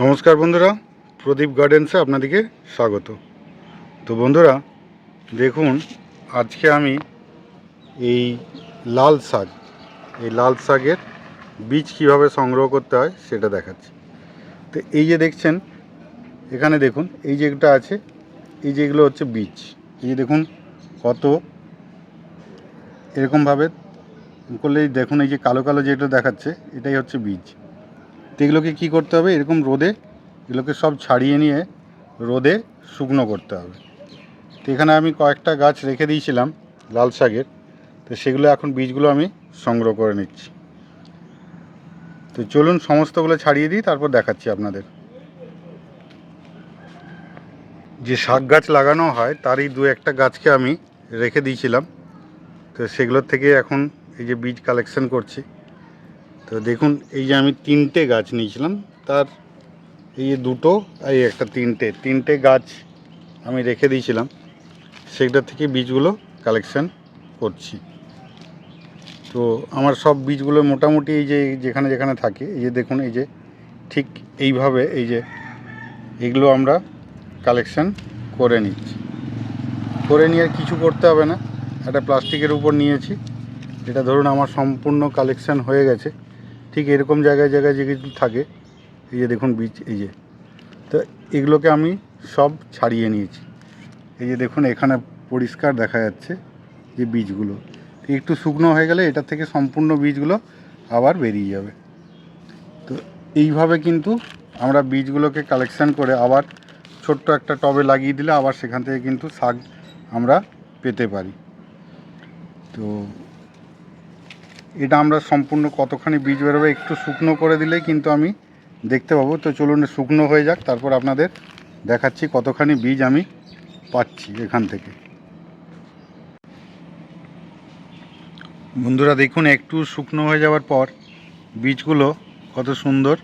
নমস্কার বন্ধুরা, প্রদীপ গার্ডেন্সে আপনাদেরকে স্বাগত। তো বন্ধুরা, দেখুন, আজকে আমি এই লাল শাক, এই লাল শাকের বীজ কীভাবে সংগ্রহ করতে হয় সেটা দেখাচ্ছি। তো এই যে দেখছেন, এখানে দেখুন, এই যেটা আছে, এই যেগুলো হচ্ছে বীজ। এই যে দেখুন, কত এরকমভাবে করলেই দেখুন, এই যে কালো কালো যেটা দেখাচ্ছে, এটাই হচ্ছে বীজ। তো এগুলোকে কী করতে হবে? এরকম রোদে এগুলোকে সব ছাড়িয়ে নিয়ে রোদে শুকনো করতে হবে। তো এখানে আমি কয়েকটা গাছ রেখে দিয়েছিলাম লাল শাকের। তো সেগুলো এখন বীজগুলো আমি সংগ্রহ করে নিচ্ছি। তো চলুন সমস্তগুলো ছাড়িয়ে দিই, তারপর দেখাচ্ছি আপনাদের। যে শাক গাছ লাগানো হয়, তারই দু একটা গাছকে আমি রেখে দিয়েছিলাম। তো সেগুলোর থেকে এখন এই যে বীজ কালেকশন করছি। তো দেখুন, এই যে আমি তিনটে গাছ নিয়েছিলাম, তার এই যে দুটো এই একটা তিনটে। তিনটে গাছ আমি রেখে দিয়েছিলাম সেটার থেকে বীজগুলো কালেকশন করছি। তো আমার সব বীজগুলো মোটামুটি এই যে যেখানে যেখানে থাকে, এই যে দেখুন, এই যে ঠিক এইভাবে এই যে এগুলো আমরা কালেকশন করে নিচ্ছি। করে নিয়ে আর কিছু করতে হবে না, একটা প্লাস্টিকের উপর নিয়েছি এটা ধরুন আমার সম্পূর্ণ কালেকশন হয়ে গেছে। ঠিক এরকম জায়গায় জায়গায় যেগুলো থাকে, এই যে দেখুন বীজ এই যে। তো এগুলোকে আমি সব ছাড়িয়ে নিয়েছি। এই যে দেখুন, এখানে পরিষ্কার দেখা যাচ্ছে যে বীজগুলো। একটু শুকনো হয়ে গেলে এটা থেকে সম্পূর্ণ বীজগুলো আবার বেরিয়ে যাবে। তো এইভাবে কিন্তু আমরা বীজগুলোকে কালেকশান করে আবার ছোট্ট একটা টবে লাগিয়ে দিলে আবার সেখান থেকে কিন্তু শাক আমরা পেতে পারি। তো এটা আমরা সম্পূর্ণ কতখানি বীজ বেরোবে একটু শুকনো করে দিলে কিন্তু আমি দেখতে পাবো। তো চলুন শুকনো হয়ে যাক, তারপর আপনাদের দেখাচ্ছি কতখানি বীজ আমি পাচ্ছি এখান থেকে। বন্ধুরা দেখুন, একটু শুকনো হয়ে যাওয়ার পর বীজগুলো কত সুন্দর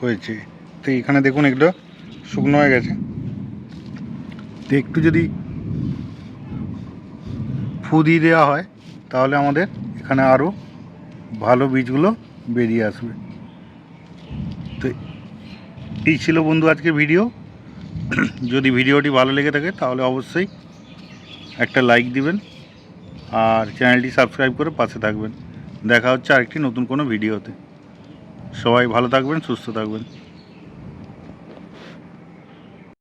হয়েছে। তো এখানে দেখুন, এগুলো শুকনো হয়ে গেছে। তো একটু যদি ফু দিয়ে দেওয়া হয় তাহলে আমাদের এখানে আরও ভালো বীজগুলো বেরিয়ে আসবে। তো এই ছিল বন্ধু আজকে ভিডিও। যদি ভিডিওটি ভালো লেগে থাকে তাহলে অবশ্যই একটা লাইক দিবেন আর চ্যানেলটি সাবস্ক্রাইব করে পাশে থাকবেন। দেখা হচ্ছে আরেকটি নতুন কোনো ভিডিওতে। সবাই ভালো থাকবেন, সুস্থ থাকবেন।